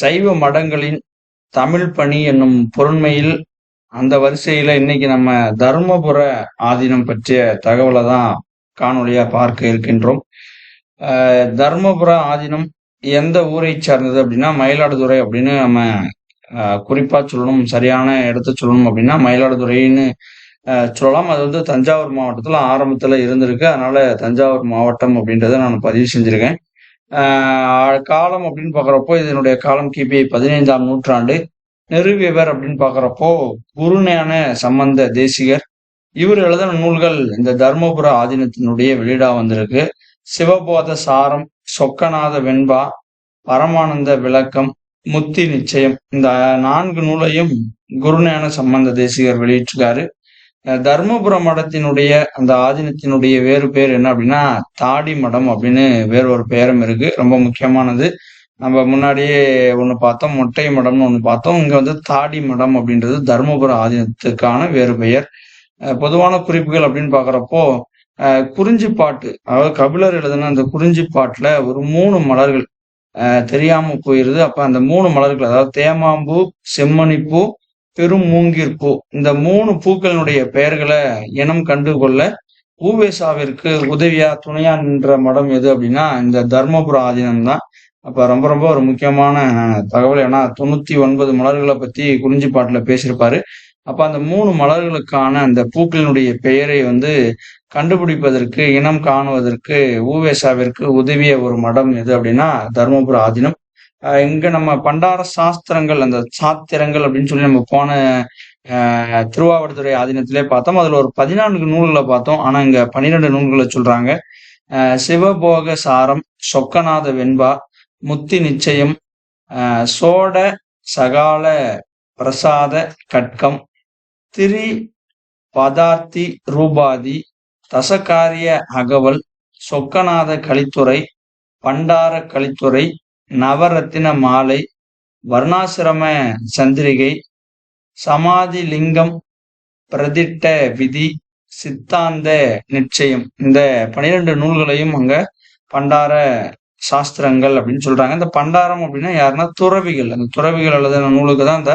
சைவ மடங்களின் தமிழ் பணி என்னும் பொருண்மையில் அந்த வரிசையில இன்னைக்கு நம்ம தர்மபுர ஆதீனம் பற்றிய தகவலை தான் காணொலியா பார்க்க இருக்கின்றோம். தர்மபுர ஆதீனம் எந்த ஊரை சார்ந்தது அப்படின்னா மயிலாடுதுறை அப்படின்னு நம்ம குறிப்பா சொல்லணும் சரியான இடத்த சொல்லணும் அப்படின்னா மயிலாடுதுறைன்னு சொல்லலாம். அது வந்து தஞ்சாவூர் மாவட்டத்துல ஆரம்பத்துல இருந்திருக்கு. அதனால தஞ்சாவூர் மாவட்டம் அப்படின்றத நான் பதிவு செஞ்சிருக்கேன். காலம் அப்படின்னு பாக்குறப்போ இதனுடைய காலம் கிபி பதினைந்தாம் நூற்றாண்டு. நெருவியவர் அப்படின்னு பாக்குறப்போ குருஞான சம்பந்த தேசிகர். இவர் எழுதின நூல்கள் இந்த தர்மபுர ஆதீனத்தினுடைய வெளியிடா வந்திருக்கு. சிவபோத சாரம் சொக்கநாத வெண்பா பரமானந்த விளக்கம் முத்தி நிச்சயம். இந்த நான்கு நூலையும் குருஞான சம்பந்த தேசிகர் வெளியிட்டிருக்காரு. தர்மபுர மடத்தினுடைய அந்த ஆதீனத்தினுடைய வேறு பேர் என்ன அப்படின்னா தாடி மடம் அப்படின்னு வேற ஒரு பெயரும் இருக்கு. ரொம்ப முக்கியமானது. நம்ம முன்னாடியே ஒன்று பார்த்தோம் மொட்டை மடம்னு ஒன்று பார்த்தோம். இங்க வந்து தாடி மடம் அப்படின்றது தர்மபுர ஆதீனத்துக்கான வேறு பெயர். பொதுவான குறிப்புகள் அப்படின்னு பாக்குறப்போ குறிஞ்சி பாட்டு அதாவது கபிலர் எழுதுன அந்த குறிஞ்சி பாட்டுல ஒரு மூணு மலர்கள் தெரியாம போயிருது. அப்ப அந்த மூணு மலர்கள் அதாவது தேமாம்பூ செம்மணிப்பூ பெரும் மூங்கிற்பூ. இந்த மூணு பூக்களினுடைய பெயர்களை இனம் கண்டுகொள்ள ஊவேசாவிற்கு உதவியா துணையா நின்ற மடம் எது அப்படின்னா இந்த தர்மபுர ஆதீனம் தான் அப்ப ரொம்ப ரொம்ப ஒரு முக்கியமான தகவல். ஏன்னா தொண்ணூத்தி ஒன்பது மலர்களை பத்தி குறிஞ்சி பாட்டுல பேசியிருப்பாரு. அப்ப அந்த மூணு மலர்களுக்கான அந்த பூக்களினுடைய பெயரை வந்து கண்டுபிடிப்பதற்கு இனம் காணுவதற்கு ஊவேசாவிற்கு உதவிய ஒரு மடம் எது அப்படின்னா தர்மபுர ஆதீனம். இங்க நம்ம பண்டார சாஸ்திரங்கள் அந்த சாத்திரங்கள் அப்படின்னு சொல்லி நம்ம போன திருவாவடுதுறை ஆதீனத்திலே பார்த்தோம். அதுல ஒரு பதினான்கு நூல்களை பார்த்தோம். ஆனா இங்க பன்னிரெண்டு நூல்களை சொல்றாங்க. சிவபோக சாரம் சொக்கநாத வெண்பா முத்தி நிச்சயம் சோட சகால பிரசாத கட்கம் திரி பதார்த்தி ரூபாதி தசகாரிய அகவல் சொக்கநாத கலித்துறை பண்டார கலித்துறை நவரத்தின மாலை வர்ணாசிரம சந்திரிகை சமாதி லிங்கம் பிரதிட்ட விதி சித்தாந்த நிச்சயம். இந்த பனிரெண்டு நூல்களையும் அங்க பண்டார சாஸ்திரங்கள் அப்படின்னு சொல்றாங்க. இந்த பண்டாரம் அப்படின்னா யாருன்னா துறவிகள். அந்த துறவிகள் எழுதின நூலுக்கு தான் இந்த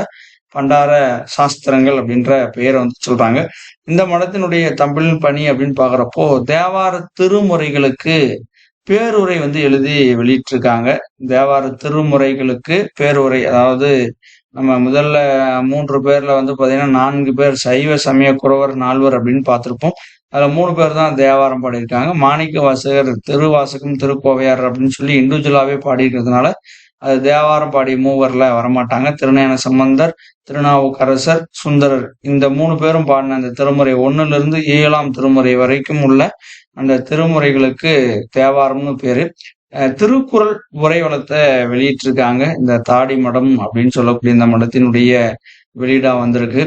பண்டார சாஸ்திரங்கள் அப்படின்ற பெயரை வந்து சொல்றாங்க. இந்த மடத்தினுடைய தமிழ் பணி அப்படின்னு பாக்குறப்போ தேவார திருமுறைகளுக்கு பேருரை வந்து எழுதி வெளியிட்டிருக்காங்க. தேவார திருமுறைகளுக்கு பேருரை. அதாவது நம்ம முதல்ல மூன்று பேர்ல வந்து பாத்தீங்கன்னா நான்கு பேர் சைவ சமய குறவர் நால்வர் அப்படின்னு பார்த்துருப்போம். அதுல மூணு பேர் தான் தேவாரம் பாடியிருக்காங்க. மாணிக்க வாசகர் திருவாசகம் திருக்கோவையார் அப்படின்னு சொல்லி இண்டிவிஜுவலாவே பாடியிருக்கிறதுனால அது தேவாரம் பாடி மூவர்ல வரமாட்டாங்க. திருநயன சம்பந்தர் திருநாவுக்கரசர் சுந்தரர். இந்த மூணு பேரும் பாடின அந்த திருமுறை ஒன்னுல இருந்து ஏழாம் திருமுறை வரைக்கும் உள்ள அந்த திருமுறைகளுக்கு தேவாரம்னு பேரு. திருக்குறள் உரை வளத்தை வெளியிட்டிருக்காங்க. இந்த தாடி மடம் அப்படின்னு சொல்லக்கூடிய இந்த மடத்தினுடைய வெளியீடா வந்திருக்கு.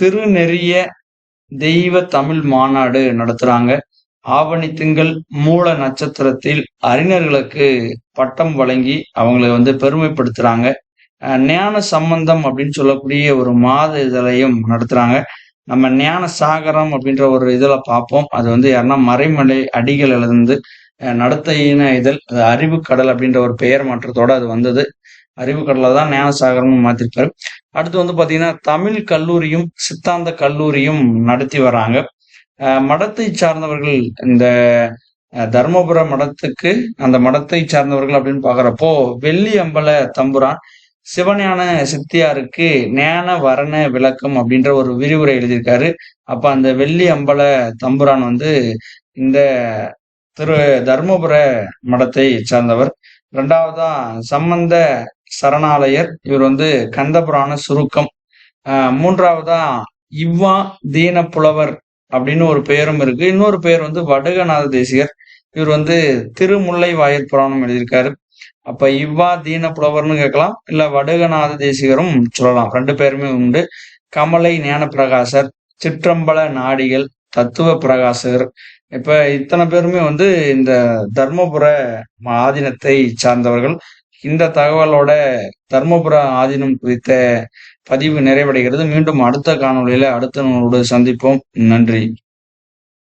திருநெறிய தெய்வ தமிழ் மாநாடு நடத்துறாங்க. ஆவணி திங்கள் மூல நட்சத்திரத்தில் அறிஞர்களுக்கு பட்டம் வழங்கி அவங்களை வந்து பெருமைப்படுத்துறாங்க. ஞான சம்பந்தம் அப்படின்னு சொல்லக்கூடிய ஒரு மாத இதழையும் நடத்துறாங்க. நம்ம ஞான சாகரம் அப்படின்ற ஒரு இதில் பார்ப்போம். அது வந்து யாருன்னா மறைமலை அடிகள் இருந்து நடத்தையின இதழ் அறிவு கடல் அப்படின்ற ஒரு பெயர் மாற்றத்தோட அது வந்தது. அறிவு கடலை தான் ஞான சாகரம்னு மாத்திருப்பாரு. அடுத்து வந்து பாத்தீங்கன்னா தமிழ் கல்லூரியும் சித்தாந்த கல்லூரியும் நடத்தி வராங்க. மடத்தை சார்ந்தவர்கள் இந்த தர்மபுர மடத்துக்கு அந்த மடத்தை சார்ந்தவர்கள் அப்படின்னு பாக்குறப்போ வெள்ளி அம்பல தம்புரான் சிவஞான சித்தியாருக்கு ஞான வரண விளக்கம் அப்படின்ற ஒரு விரிவுரை எழுதியிருக்காரு. அப்ப அந்த வெள்ளி அம்பல தம்புரான் வந்து இந்த திரு தர்மபுர மடத்தை சார்ந்தவர். ரெண்டாவதா சம்பந்த சரணாலயர் இவர் வந்து கந்தபுராண சுருக்கம். மூன்றாவதா இவ்வா தீன புலவர் அப்படின்னு ஒரு பெயரும் இருக்கு. இன்னொரு பெயர் வந்து வடுகநாத தேசிகர். இவர் வந்து திருமுல்லை வாயிற் புராணம் எழுதியிருக்காரு. அப்ப இவ்வா தீன புலவர்னு கேட்கலாம். இல்ல வடுகநாத தேசிகரும் சொல்லலாம். ரெண்டு பேருமே உண்டு. கமலை ஞான பிரகாசர் சிற்றம்பல நாடிகள் தத்துவ பிரகாசகர் இப்ப இத்தனை பேருமே வந்து இந்த தர்மபுர ஆதீனத்தை சார்ந்தவர்கள். இந்த தகவலோட தர்மபுர ஆதீனம் குறித்த பதிவு நிறைவடைகிறது. மீண்டும் அடுத்த காணொலியில அடுத்த நூலோடு சந்திப்போம். நன்றி.